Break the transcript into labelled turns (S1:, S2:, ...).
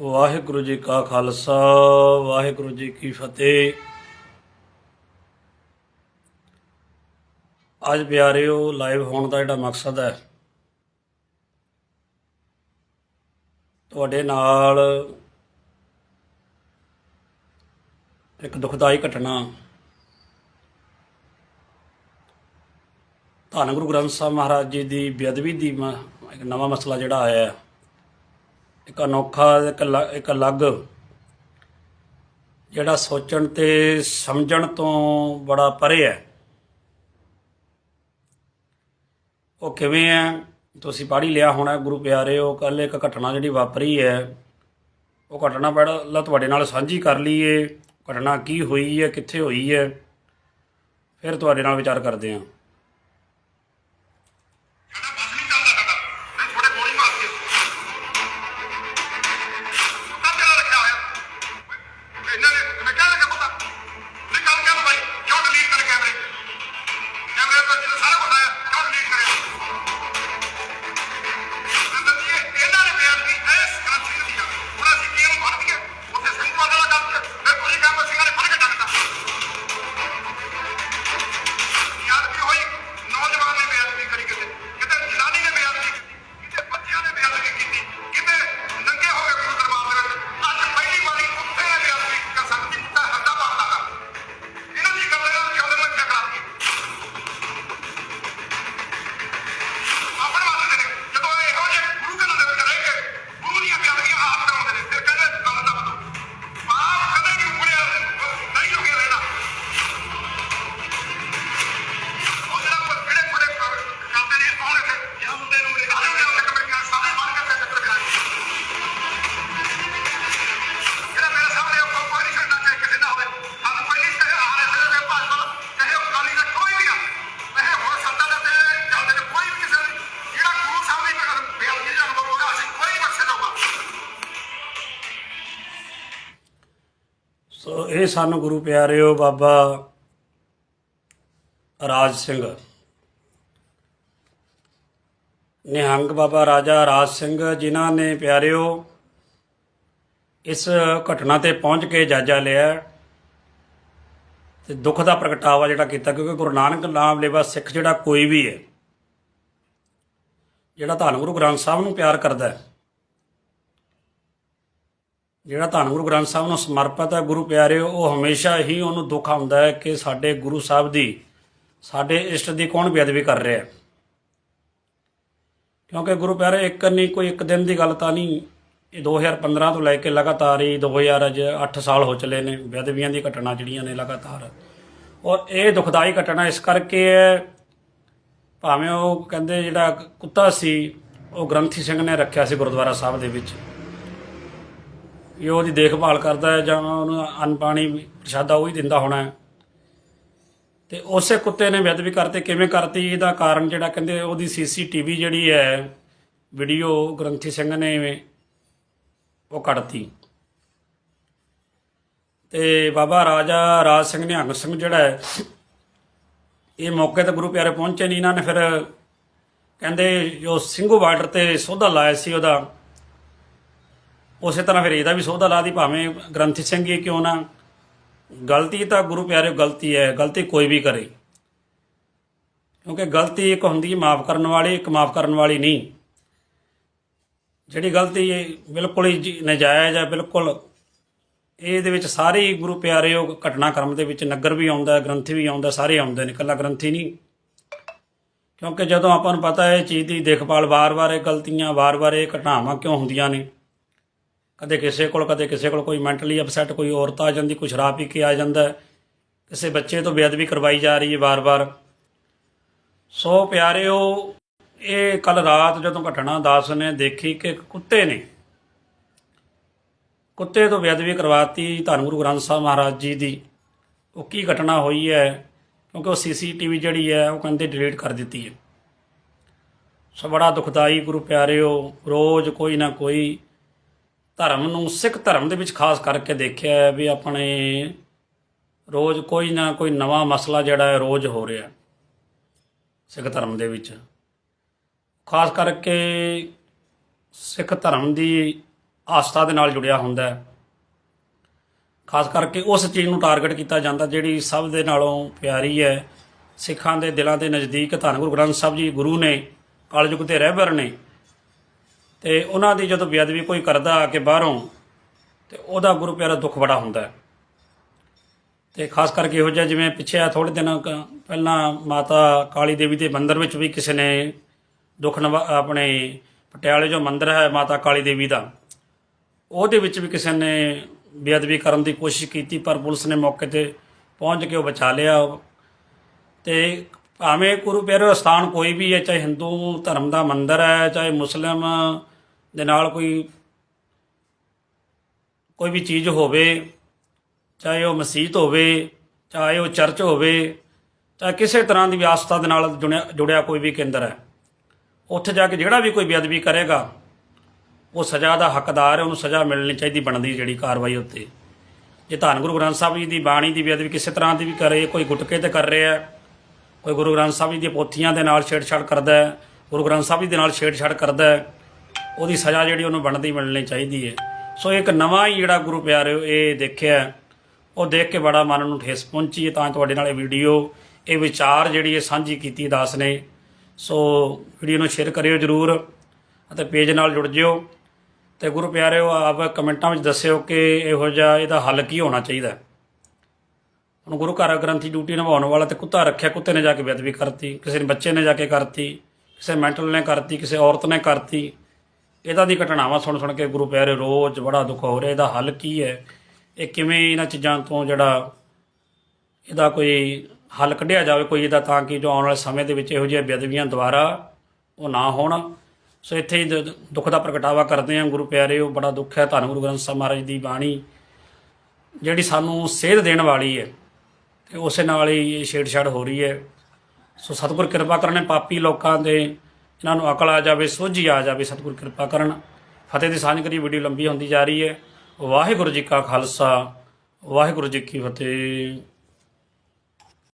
S1: ਵਾਹਿਗੁਰੂ ਜੀ ਕਾ ਖਾਲਸਾ, ਵਾਹਿਗੁਰੂ ਜੀ ਕੀ ਫਤਿਹ। ਅੱਜ ਪਿਆਰਿਓ, ਲਾਈਵ ਹੋਣ ਦਾ ਜਿਹੜਾ ਮਕਸਦ ਹੈ, ਤੁਹਾਡੇ ਨਾਲ ਇੱਕ ਦੁਖਦਾਈ ਘਟਨਾ। ਧੰਨ ਗੁਰੂ ਗ੍ਰੰਥ ਸਾਹਿਬ ਮਹਾਰਾਜ ਜੀ ਦੀ ਬੇਅਦਬੀ ਦੀ ਮ- ਇੱਕ ਨਵਾਂ ਮਸਲਾ ਜਿਹੜਾ ਆਇਆ ਹੈ। ਇੱਕ ਅਨੋਖਾ, ਇੱਕ ਅਲ- ਇੱਕ ਅਲੱਗ ਜਿਹੜਾ ਸੋਚਣ ਤੇ ਸਮਝਣ ਤੋਂ ਬੜਾ ਪਰੇ ਹੈ। ਉਹ ਕਿਵੇਂ ਹੈ? ਤੁਸੀਂ ਪੜ੍ਹੀ ਲਿਆ ਹੋਣਾ ਗੁਰੂ ਪਿਆਰੇ ਪਿਆਰਿਓ ਕੱਲ ਇੱਕ ਘਟਨਾ ਜਿਹੜੀ ਵਾਪਰੀ ਹੈ। ਉਹ ਘਟਨਾ ਪਹਿਲਾਂ ਤੁਹਾਡੇ ਨਾਲ ਸਾਂਝੀ ਕਰ ਲਈਏ। ਘਟਨਾ ਕੀ ਹੋਈ ਹੈ, ਕਿੱਥੇ ਹੋਈ ਹੈ? ਫਿਰ ਤੁਹਾਡੇ ਨਾਲ ਵਿਚਾਰ ਕਰਦੇ ਹਾਂ। ਸੋ ਇਹ ਸਾਨੂੰ ਗੁਰੂ ਪਿਆਰਿਓ ਬਾਬਾ ਰਾਜ ਸਿੰਘ। ਨਿਹੰਗ ਬਾਬਾ ਰਾਜਾ ਰਾਜ ਸਿੰਘ ਜਿਨ੍ਹਾਂ ਨੇ ਪਿਆਰਿਓ ਇਸ ਘਟਨਾ ਤੇ ਪਹੁੰਚ ਕੇ ਜਾਇਜ਼ਾ ਲਿਆ। ਤੇ ਦੁੱਖ ਦਾ ਪ੍ਰਗਟਾਵਾ ਜਿਹੜਾ ਕੀਤਾ, ਕਿਉਂਕਿ ਗੁਰੂ ਨਾਨਕ ਨਾਮ ਲੇਵਾ ਸਿੱਖ ਜਿਹੜਾ ਕੋਈ ਵੀ ਹੈ, ਜਿਹੜਾ ਧੰਨ ਗੁਰੂ ਗ੍ਰੰਥ ਸਾਹਿਬ ਨੂੰ ਪਿਆਰ ਕਰਦਾ ਹੈ। ਜਿਹੜਾ ਧੰਨ ਗੁਰੂ ਗ੍ਰੰਥ ਸਾਹਿਬ ਨੂੰ ਸਮਰਪਿਤ ਹੈ ਗੁਰੂ ਪਿਆਰਿਓ, ਉਹ ਹਮੇਸ਼ਾ ਹੀ ਉਹਨੂੰ ਦੁੱਖ ਆਉਂਦਾ ਹੈ ਕਿ ਸਾਡੇ ਗੁਰੂ ਸਾਹਿਬ ਦੀ, ਸਾਡੇ ਇਸ਼ਟ ਦੀ ਕੌਣ ਬੇਅਦਬੀ ਕਰ ਰਿਹਾ ਹੈ। ਕਿਉਂਕਿ ਗੁਰੂ ਪਿਆਰੇ, ਇੱਕ ਨਹੀਂ, ਕੋਈ ਇੱਕ ਦਿਨ ਦੀ ਗੱਲ ਤਾਂ ਨਹੀਂ। ਇਹ 2015 ਤੋਂ ਲੈ ਕੇ ਲਗਾਤਾਰ ਹੀ 2000 ਅੱਜ 8 ਸਾਲ ਹੋ ਚਲੇ ਨੇ, ਬੇਅਦਬੀਆਂ ਦੀ ਘਟਨਾ ਜਿਹੜੀਆਂ ਨੇ ਲਗਾਤਾਰ। ਔਰ ਇਹ ਦੁਖਦਾਈ ਘਟਨਾ ਇਸ ਕਰਕੇ ਹੈ, ਭਾਵੇਂ ਉਹ ਕਹਿੰਦੇ ਜਿਹੜਾ ਕੁੱਤਾ ਸੀ, ਉਹ ਗ੍ਰੰਥੀ ਸਿੰਘ ਨੇ ਰੱਖਿਆ ਸੀ ਗੁਰਦੁਆਰਾ ਸਾਹਿਬ ਦੇ ਵਿੱਚ। ਇਹ ਉਹਦੀ ਦੇਖਭਾਲ ਕਰਦਾ ਹੈ ਜਾਂ ਉਹਨੂੰ ਅੰਨ ਪਾਣੀ ਪ੍ਰਸ਼ਾਦਾ ਉਹ ਹੀ ਦਿੰਦਾ ਹੋਣਾ ਹੈ। ਤੇ ਉਸੇ ਕੁੱਤੇ ਨੇ ਬੇਅਦਬੀ ਕਰਤੇ, ਕਿਵੇਂ ਕਰਤੀ? ਇਹਦਾ ਕਾਰਨ ਜਿਹੜਾ ਕਹਿੰਦੇ ਉਹਦੀ ਸੀਸੀਟੀਵੀ ਜਿਹੜੀ ਹੈ ਵੀਡੀਓ ਗ੍ਰੰਥੀ ਸਿੰਘ ਨੇ ਉਹ ਕੱਢਤੀ। ਤੇ ਬਾਬਾ ਰਾਜਾ ਰਾਜ ਸਿੰਘ ਨਿਹੰਗ ਸਿੰਘ ਜਿਹੜਾ ਹੈ, ਇਹ ਮੌਕੇ ਤੇ ਗੁਰੂ ਪਿਆਰੇ ਪਹੁੰਚੇ ਨਹੀਂ ਇਹਨਾਂ ਨੇ ਫਿਰ ਕਹਿੰਦੇ ਜੋ ਸਿੰਘੂ ਬਾਰਡਰ ਤੇ ਸੋਧਾ ਲਾਇਆ ਸੀ ਉਹਦਾ ਉਸੇ ਤਰ੍ਹਾਂ ਫਿਰ ਇਹਦਾ ਵੀ ਸੋਧਾ ਲਾ ਦੀ ਭਾਵੇਂ ਗ੍ਰੰਥੀ ਸਿੰਘ ਹੀ ਕਿਉਂ ਨਾ। ਗਲਤੀ ਤਾਂ ਗੁਰੂ ਪਿਆਰੇ ਗਲਤੀ ਹੈ, ਗਲਤੀ ਕੋਈ ਵੀ ਕਰੇ। ਕਿਉਂਕਿ ਗਲਤੀ ਇੱਕ ਹੁੰਦੀ ਹੈ ਮਾਫ ਕਰਨ ਵਾਲੀ, ਇੱਕ ਮਾਫ ਕਰਨ ਵਾਲੀ ਨਹੀਂ। ਜਿਹੜੀ ਗਲਤੀ ਇਹ ਬਿਲਕੁਲ ਹੀ ਜੀ- ਨਜਾਇਜ਼ ਹੈ, ਬਿਲਕੁਲ ਇਹਦੇ ਵਿੱਚ ਸਾਰੇ ਹੀ ਗੁਰੂ ਪਿਆਰੇ ਘਟਨਾਕ੍ਰਮ ਦੇ ਵਿੱਚ ਨਗਰ ਵੀ ਆਉਂਦਾ, ਗ੍ਰੰਥੀ ਵੀ ਆਉਂਦਾ, ਸਾਰੇ ਆਉਂਦੇ ਨੇ, ਇਕੱਲਾ ਗ੍ਰੰਥੀ ਨਹੀਂ। ਕਿਉਂਕਿ ਜਦੋਂ ਆਪਾਂ ਨੂੰ ਪਤਾ ਹੈ ਇਹ ਚੀਜ਼ ਦੀ ਦੇਖਭਾਲ ਵਾਰ-ਵਾਰ ਇਹ ਗਲਤੀਆਂ, ਵਾਰ-ਵਾਰ ਇਹ ਘਟਨਾਵਾਂ ਕਿਉਂ ਹੁੰਦੀਆਂ ਨੇ। ਕਦੇ ਕਿਸੇ ਕੋਲ, ਕਦੇ ਕਿਸੇ ਕੋਲ ਕੋਈ ਮੈਂਟਲੀ ਅਪਸੈਟ ਕੋਈ ਔਰਤ ਆ ਜਾਂਦੀ, ਕੋਈ ਸ਼ਰਾਬ ਪੀ ਕੇ ਆ ਜਾਂਦਾ ਕਿਸੇ ਬੱਚੇ ਤੋਂ ਬੇਅਦਬੀ ਕਰਵਾਈ ਜਾ ਰਹੀ ਹੈ ਵਾਰ-ਵਾਰ। ਸੋ ਪਿਆਰਿਓ, ਇਹ ਕੱਲ ਰਾਤ ਜਦੋਂ ਘਟਨਾ ਦਾਸ ਨੇ ਦੇਖੀ ਕਿ ਕੁੱਤੇ ਨੇ, ਕੁੱਤੇ ਤੋਂ ਬੇਅਦਬੀ ਕਰਵਾਤੀ ਧੰਨ ਗੁਰੂ ਗ੍ਰੰਥ ਸਾਹਿਬ ਮਹਾਰਾਜ ਜੀ ਦੀ, ਉਹ ਕੀ ਘਟਨਾ ਹੋਈ ਹੈ? ਕਿਉਂਕਿ ਉਹ ਸੀਸੀਟੀਵੀ ਜਿਹੜੀ ਹੈ, ਉਹ ਕਹਿੰਦੇ ਡਿਲੀਟ ਕਰ ਦਿੱਤੀ ਹੈ। ਸੋ ਬੜਾ ਦੁਖਦਾਈ ਗੁਰੂ ਪਿਆਰਿਓ, ਰੋਜ਼ ਕੋਈ ਨਾ ਕੋਈ ਧਰਮ ਨੂੰ, ਸਿੱਖ ਧਰਮ ਦੇ ਵਿੱਚ ਖਾਸ ਕਰਕੇ ਦੇਖਿਆ ਹੈ ਵੀ ਆਪਣੇ ਰੋਜ਼ ਕੋਈ ਨਾ ਕੋਈ ਨਵਾਂ ਮਸਲਾ ਜਿਹੜਾ ਹੈ ਰੋਜ਼ ਹੋ ਰਿਹਾ ਸਿੱਖ ਧਰਮ ਦੇ ਵਿੱਚ। ਖਾਸ ਕਰਕੇ ਸਿੱਖ ਧਰਮ ਦੀ ਆਸਥਾ ਦੇ ਨਾਲ ਜੁੜਿਆ ਹੁੰਦਾ ਹੈ। ਖਾਸ ਕਰਕੇ ਉਸ ਚੀਜ਼ ਨੂੰ ਟਾਰਗੇਟ ਕੀਤਾ ਜਾਂਦਾ ਜਿਹੜੀ ਸਭ ਦੇ ਨਾਲੋਂ ਪਿਆਰੀ ਹੈ। ਸਿੱਖਾਂ ਦੇ ਦਿਲਾਂ ਦੇ ਨਜ਼ਦੀਕ ਧੰਨ ਗੁਰੂ ਗ੍ਰੰਥ ਸਾਹਿਬ ਜੀ ਗੁਰੂ ਨੇ ਕਲਯੁਗ ਦੇ ਰਹਿਬਰ ਨੇ ਤੇ ਉਹਨਾਂ ਦੀ ਜਦੋਂ ਬੇਅਦਬੀ ਕੋਈ ਕਰਦਾ ਆ ਕੇ ਬਾਹਰੋਂ, ਤੇ ਉਹਦਾ ਗੁਰੂ ਪਿਆਰਾ ਦੁੱਖ ਬੜਾ ਹੁੰਦਾ ਹੈ। ਤੇ ਖਾਸ ਕਰਕੇ ਇਹੋ ਜਿਹਾ ਜਿਵੇਂ ਪਿੱਛੇ ਆ ਥੋੜੇ ਦਿਨ ਕ- ਪਹਿਲਾਂ ਮਾਤਾ ਕਾਲੀ ਦੇਵੀ ਦੇ ਮੰਦਿਰ ਵਿੱਚ ਵੀ ਕਿਸੇ ਨੇ ਦੁੱਖ ਨਿਵਾ- ਆਪਣੇ ਪਟਿਆਲੇ ਜੋ ਮੰਦਿਰ ਹੈ ਮਾਤਾ ਕਾਲੀ ਦੇਵੀ ਦਾ, ਉਹਦੇ ਵਿੱਚ ਵੀ ਕਿਸੇ ਨੇ ਬੇਅਦਬੀ ਕਰਨ ਦੀ ਕੋਸ਼ਿਸ਼ ਕੀਤੀ, ਪਰ ਪੁਲਿਸ ਨੇ ਮੌਕੇ ਤੇ ਪਹੁੰਚ ਕੇ ਉਹ ਬਚਾ ਲਿਆ। ਤੇ ਭਾਵੇਂ ਗੁਰੂ ਪਿਆਰੇ ਸਥਾਨ ਕੋਈ ਵੀ ਹੈ, ਚਾਹੇ ਹਿੰਦੂ ਧਰਮ ਦਾ ਮੰਦਿਰ ਹੈ, ਚਾਹੇ ਮੁਸਲਿਮ ਦੇ ਨਾਲ ਕੋਈ ਕੋਈ ਵੀ ਚੀਜ਼ ਹੋਵੇ, ਚਾਹੇ ਉਹ ਮਸਜਿਦ ਹੋਵੇ, ਚਾਹੇ ਉਹ ਚਰਚ ਹੋਵੇ, ਚਾਹੇ ਕਿਸੇ ਤਰ੍ਹਾਂ ਦੀ ਵੀ ਆਸਥਾ ਦੇ ਨਾਲ ਜੁੜਿਆ ਜੁੜਿਆ ਕੋਈ ਵੀ ਕੇਂਦਰ ਹੈ, ਉੱਥੇ ਜਾ ਕੇ ਜਿਹੜਾ ਵੀ ਕੋਈ ਬੇਅਦਬੀ ਕਰੇਗਾ, ਉਹ ਸਜ਼ਾ ਦਾ ਹੱਕਦਾਰ ਹੈ, ਉਹਨੂੰ ਸਜ਼ਾ ਮਿਲਣੀ ਚਾਹੀਦੀ ਬਣਦੀ ਜਿਹੜੀ ਕਾਰਵਾਈ ਉੱਤੇ। ਜੇ ਧੰਨ ਗੁਰੂ ਗ੍ਰੰਥ ਸਾਹਿਬ ਜੀ ਦੀ ਬਾਣੀ ਦੀ ਬੇਅਦਬੀ ਕਿਸੇ ਤਰ੍ਹਾਂ ਦੀ ਵੀ ਕਰੇ, ਕੋਈ ਗੁਟਕੇ ਤੇ ਕਰ ਰਿਹਾ ਕੋਈ ਗੁਰੂ ਗ੍ਰੰਥ ਸਾਹਿਬ ਜੀ ਦੀਆਂ ਪੋਥੀਆਂ ਦੇ ਨਾਲ ਛੇੜਛਾੜ ਕਰਦਾ ਹੈ, ਗੁਰੂ ਗ੍ਰੰਥ ਸਾਹਿਬ ਜੀ ਦੇ ਨਾਲ ਛੇੜਛਾੜ ਕਰਦਾ ਹੈ ਉਹਦੀ ਸਜ਼ਾ ਜਿਹੜੀ ਉਹਨੂੰ ਬਣਦੀ ਮਿਲਣੀ ਚਾਹੀਦੀ ਹੈ। ਸੋ ਇੱਕ ਨਵਾਂ ਹੀ ਜਿਹੜਾ ਗੁਰੂ ਪਿਆਰਿਓ ਇਹ ਦੇਖਿਆ ਉਹ ਦੇਖ ਕੇ ਬੜਾ ਮਨ ਨੂੰ ਠੇਸ ਪਹੁੰਚੀ ਹੈ। ਤਾਂ ਤੁਹਾਡੇ ਨਾਲ ਇਹ ਵੀਡੀਓ, ਇਹ ਵਿਚਾਰ ਜਿਹੜੀ ਇਹ ਸਾਂਝੀ ਕੀਤੀ ਦਾਸ ਨੇ। ਸੋ ਵੀਡੀਓ ਨੂੰ ਸ਼ੇਅਰ ਕਰਿਓ ਜਰੂਰ ਅਤੇ ਪੇਜ ਨਾਲ ਜੁੜ ਜਿਓ। ਤੇ ਗੁਰੂ ਪਿਆਰਿਓ ਆਪ ਕਮੈਂਟਾਂ ਵਿੱਚ ਦੱਸਿਓ ਕਿ ਇਹੋ ਜਿਹਾ ਇਹਦਾ ਹੱਲ ਕੀ ਹੋਣਾ ਚਾਹੀਦਾ ਹੁਣ ਗੁਰੂ ਘਰ ਗ੍ਰੰਥੀ ਡਿਊਟੀ ਨਿਭਾਉਣ ਵਾਲਾ ਤੇ ਕੁੱਤਾ ਰੱਖਿਆ, ਕੁੱਤੇ ਨੇ ਜਾ ਕੇ ਬੇਅਦਬੀ ਕਰਤੀ, ਕਿਸੇ ਨੇ ਬੱਚੇ ਨੇ ਜਾ ਕੇ ਕਰਤੀ, ਕਿਸੇ ਮੈਂਟਲ ਨੇ ਕਰਤੀ, ਕਿਸੇ ਔਰਤ ਨੇ ਕਰਤੀ। ਇਹਦਾ ਦੀ ਘਟਨਾਵਾਂ ਸੁਣ ਸੁਣ ਕੇ ਗੁਰੂ ਪਿਆਰੇ ਰੋਜ਼ ਬੜਾ ਦੁੱਖ ਹੋ ਰਿਹਾ, ਇਹਦਾ ਹੱਲ ਕੀ ਹੈ? ਇਹ ਕਿਵੇਂ ਇਹਨਾਂ ਚੀਜ਼ਾਂ ਤੋਂ ਜਿਹੜਾ ਇਹਦਾ ਕੋਈ ਹੱਲ ਕੱਢਿਆ ਜਾਵੇ, ਕੋਈ ਇਹਦਾ ਤਾਂ ਕਿ ਜੋ ਆਉਣ ਵਾਲੇ ਸਮੇਂ ਦੇ ਵਿੱਚ ਇਹੋ ਜਿਹੀਆਂ ਬੇਅਦਬੀਆਂ ਦੁਬਾਰਾ ਉਹ ਨਾ ਹੋਣ। ਸੋ ਇੱਥੇ ਹੀ ਦ- ਦੁੱਖ ਦਾ ਪ੍ਰਗਟਾਵਾ ਕਰਦੇ ਹਾਂ ਗੁਰੂ ਪਿਆਰੇ, ਉਹ ਬੜਾ ਦੁੱਖ ਹੈ। ਧੰਨ ਗੁਰੂ ਗ੍ਰੰਥ ਸਾਹਿਬ ਮਹਾਰਾਜ ਦੀ ਬਾਣੀ ਜਿਹੜੀ ਸਾਨੂੰ ਸੇਧ ਦੇਣ ਵਾਲੀ ਹੈ ਤੇ ਉਸੇ ਨਾਲ ਹੀ ਇਹ ਛੇੜਛਾੜ ਹੋ ਰਹੀ ਹੈ। ਸੋ ਸਤਿਗੁਰ ਕਿਰਪਾ ਕਰਨੇ, ਪਾਪੀ ਲੋਕਾਂ ਦੇ ਇਹਨਾਂ ਨੂੰ ਅਕਲ ਆ ਜਾਵੇ, ਸੋਝੀ ਆ ਜਾਵੇ, ਸਤਿਗੁਰ ਕਿਰਪਾ ਕਰਨ। ਫਤਿਹ ਦੀ ਸਾਂਝ ਕਰੀ ਵੀਡੀਓ ਲੰਬੀ ਹੁੰਦੀ ਜਾ ਰਹੀ ਹੈ। ਵਾਹਿਗੁਰੂ ਜੀ ਕਾ ਖਾਲਸਾ, ਵਾਹਿਗੁਰੂ ਜੀ ਕੀ ਫਤਿਹ।